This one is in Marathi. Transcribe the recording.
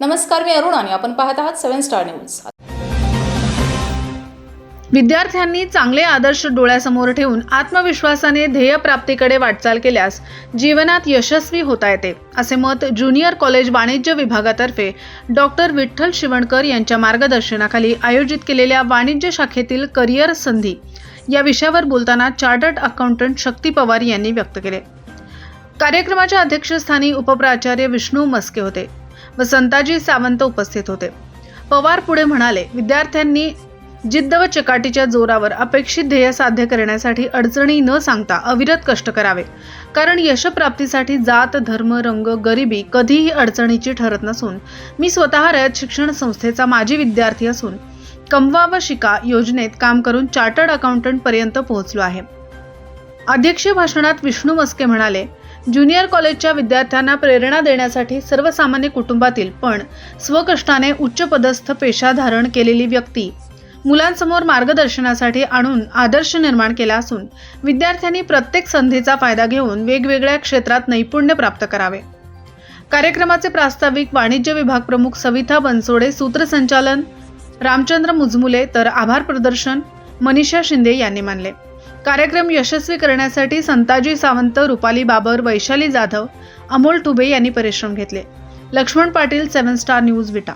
नमस्कार मी अरुण आणि आपण पाहत आहात सेव्हन स्टार न्यूज. विद्यार्थ्यांनी चांगले आदर्श डोळ्यासमोर ठेवून आत्मविश्वासाने ध्येयप्राप्तीकडे वाटचाल केल्यास जीवनात यशस्वी होता येते असे मत ज्युनियर कॉलेज वाणिज्य विभागातर्फे डॉक्टर विठ्ठल शिवणकर यांच्या मार्गदर्शनाखाली आयोजित केलेल्या वाणिज्य शाखेतील करिअर संधी या विषयावर बोलताना चार्टर्ड अकाउंटंट शक्ती पवार यांनी व्यक्त केले. कार्यक्रमाच्या अध्यक्षस्थानी उपप्राचार्य विष्णू मस्के होते. व संताजी सावंत उपस्थित होते. पवार पुढे म्हणाले विद्यार्थ्यांनी जिद्द व चकाटीच्या जोरावर अपेक्षित ध्येय साध्य करण्यासाठी अडचणी न सांगता अविरत कष्ट करावे. कारण यशप्राप्तीसाठी जात धर्म रंग गरिबी कधीही अडचणीची ठरत नसून मी स्वतः रयत शिक्षण संस्थेचा माजी विद्यार्थी असून कमवा व शिका योजनेत काम करून चार्टर्ड अकाउंटंट पर्यंत पोहोचलो आहे. अध्यक्ष भाषणात विष्णू मस्के म्हणाले ज्युनियर कॉलेजच्या विद्यार्थ्यांना प्रेरणा देण्यासाठी सर्वसामान्य कुटुंबातील पण स्वकष्टाने उच्चपदस्थ पेशा धारण केलेली व्यक्ती मुलांसमोर मार्गदर्शनासाठी आणून आदर्श निर्माण केला असून विद्यार्थ्यांनी प्रत्येक संधीचा फायदा घेऊन वेगवेगळ्या क्षेत्रात नैपुण्य प्राप्त करावे. कार्यक्रमाचे प्रास्ताविक वाणिज्य विभाग प्रमुख सविता बनसोडे सूत्रसंचालन रामचंद्र मुजमुले तर आभार प्रदर्शन मनीषा शिंदे यांनी मानले. कार्यक्रम यशस्वी करण्यासाठी संताजी सावंत रुपाली बाबर वैशाली जाधव अमोल टुबे यांनी परिश्रम घेतले. Laxman Patil seven star news Vita.